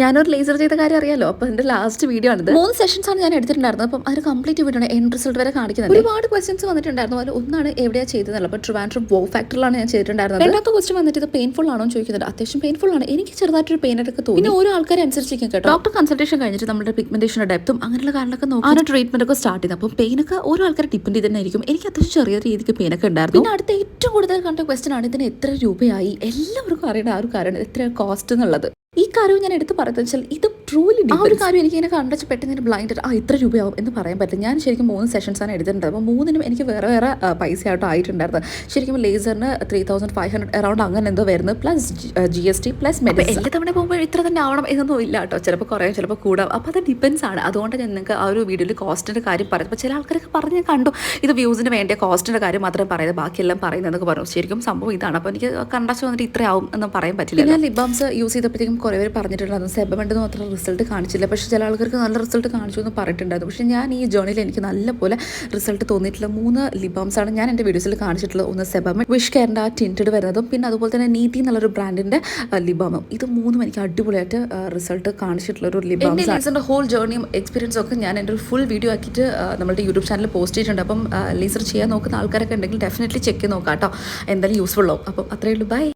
ഞാനൊരു ലേസർ ചെയ്ത കാര്യം അറിയാലോ? അപ്പൊ എന്റെ ലാസ്റ്റ് വീഡിയോ ആണിത്. മൂന്ന് സെഷൻസ് ആണ് ഞാൻ എടുത്തിട്ടുണ്ടായിരുന്നത്. അപ്പം അത് കംപ്ലീറ്റ് വീഡിയോ എൻ റിസൾട്ട് വരെ കാണിക്കുന്നത്. ഒരുപാട് ക്വസ്റ്റൻസ് വന്നിട്ടുണ്ടായിരുന്നു. അതിൽ ഒന്നാണ് എവിടെയാണ് ചെയ്തതല്ല അപ്പൊ ട്രിവാൻഡ്രം വോ ഫാക്ടറിലാണ് ഞാൻ ചെയ്തിട്ടുണ്ടായിരുന്നത്. രണ്ടാമത്തെ ക്വസ്റ്റൻ വന്നിട്ട് ഇത് പെയിൻഫുൾ ആണോ എന്ന് ചോദിക്കുന്നുണ്ട്. അത്യാവശ്യം പെയിൻഫുൾ ആണ്. എനിക്ക് ചെറുതായിട്ടൊരു പെയിൻ ഒക്കെ തോന്നി. പിന്നെ ഓരോ ആൾക്കാരെ അനുസരിച്ചിരിക്കും കേട്ടോ. ഡോക്ടർ കൺസൾട്ടേഷൻ കഴിഞ്ഞിട്ട് നമ്മുടെ പിഗ്മെന്റേഷന്റെ ഡെപ്തും അങ്ങനെയുള്ള കാര്യങ്ങളൊക്കെ നോക്കി. ആ ട്രീറ്റ്മെന്റ് ഒക്കെ സ്റ്റാർട്ട് ചെയ്തത്. അപ്പം പെയിനൊക്കെ ഓരോ ആൾക്കാരെ ഡിപ്പെൻഡ് ചെയ്ത് തന്നെ ആയിരിക്കും. എനിക്ക് അത്യാവശ്യം ചെറിയ രീതിക്ക് പെയിൻ ഒക്കെ ഉണ്ടായിരുന്നു. പിന്നെ അടുത്ത ഏറ്റവും കൂടുതൽ കണ്ട ക്വസ്റ്റൻ ആണ് ഇതിന് എത്ര രൂപയായി? എല്ലാവർക്കും അറിയേണ്ട ആ ഒരു കാര്യമാണ്. എത്ര കോസ്റ്റ് എന്നുള്ളത്. കാര്യവും ഞാൻ എടുത്ത് പറയുന്നത് വെച്ചാൽ ഇത് ട്രൂലി ആ ഒരു കാര്യം എനിക്ക് ഇങ്ങനെ കണ്ടച്ച് പെട്ടെന്ന് ബ്ലൈൻഡ് ആ ഇത്ര രൂപയാവും എന്ന് പറയാൻ പറ്റില്ല. ഞാൻ ശരിക്കും മൂന്ന് സെഷൻസ് ആണ് എടുത്തിട്ടുണ്ട് അപ്പോൾ മൂന്നിനും എനിക്ക് വേറെ വേറെ പൈസ ആയിട്ട് ആയിട്ടുണ്ടായിരുന്നത്. ശരിക്കും ലേസറിന് three thousand five hundred around അങ്ങനെ എന്തോ വരുന്നത് plus G S T plus medicine എല്ലാ തവണ പോകുമ്പോൾ ഇത്ര തന്നെ ആവണം എന്നൊന്നും ഇല്ല കേട്ടോ. ചിലപ്പോൾ കുറയും ചിലപ്പോൾ കൂടാം. അപ്പോൾ അത് ഡിപ്പെൻസ് ആണ്. അതുകൊണ്ട് ഞാൻ നിങ്ങൾക്ക് ആ ഒരു വീഡിയോയിൽ കോസ്റ്റിന്റെ കാര്യം പറയും അപ്പോൾ ചില ആൾക്കാരൊക്കെ പറഞ്ഞ് ഞാൻ കണ്ടു. ഇത് വ്യൂസിന് വേണ്ടിയ കോസ്റ്റിന്റെ കാര്യം മാത്രമേ പറയുന്നത്. ബാക്കിയെല്ലാം പറയുന്നതെന്നൊക്കെ പറഞ്ഞു. ശരിക്കും സംഭവം ഇതാണ്. അപ്പോൾ എനിക്ക് കണ്ടാച്ച് വന്നിട്ട് ഇത്രയാവും എന്ന് പറയാൻ പറ്റില്ല ഞാൻ ലിബാംസ് യൂസ് ചെയ്തപ്പോഴത്തേക്കും കുറേ പേര് പറഞ്ഞിട്ടുണ്ടായിരുന്നു. സെബമെന്റ് മാത്രം റിസൾട്ട് കാണിച്ചില്ല. പക്ഷേ ചില ആൾക്കാർക്ക് നല്ല റിസൾട്ട് കാണിച്ചു എന്ന് പറഞ്ഞിട്ടുണ്ടായിരുന്നു. പക്ഷേ ഞാൻ ഈ ജേണിയിൽ എനിക്ക് നല്ലപോലെ റിസൾട്ട് തോന്നിയിട്ടുള്ള മൂന്ന് ലിബാംസ് ആണ് ഞാൻ എന്റെ വീഡിയോസിൽ കാണിച്ചിട്ടുള്ളത്. ഒന്ന് സെബമൻ വിഷ് കെയറിന്റെ ആ ടിന്റഡ് വരുന്നതും പിന്നെ അതുപോലെ തന്നെ നീതി എന്നുള്ളൊരു ബ്രാൻഡിന്റെ ലിബാമും ഇത് മൂന്നും എനിക്ക് അടിപൊളിയായിട്ട് റിസൾട്ട് കാണിച്ചിട്ടുള്ള ഒരു ലിബാംസ് ഹോൾ ജേർണിയും എക്സ്പീരിയൻസും ഒക്കെ ഞാൻ എന്റെ ഒരു ഫുൾ വീഡിയോ ആക്കിയിട്ട് നമ്മുടെ യൂട്യൂബ് ചാനലിൽ പോസ്റ്റ് ചെയ്തിട്ടുണ്ട്. അപ്പം ലേസർ ചെയ്യാൻ നോക്കുന്ന ആൾക്കാരൊക്കെ ഉണ്ടെങ്കിൽ ഡെഫിനറ്റ്ലി ചെക്ക് ചെയ്ത് നോക്കാം കേട്ടോ എന്തായാലും യൂസ്ഫുൾ ആവും. അപ്പം അത്രയേ ഉള്ളൂ. ബൈ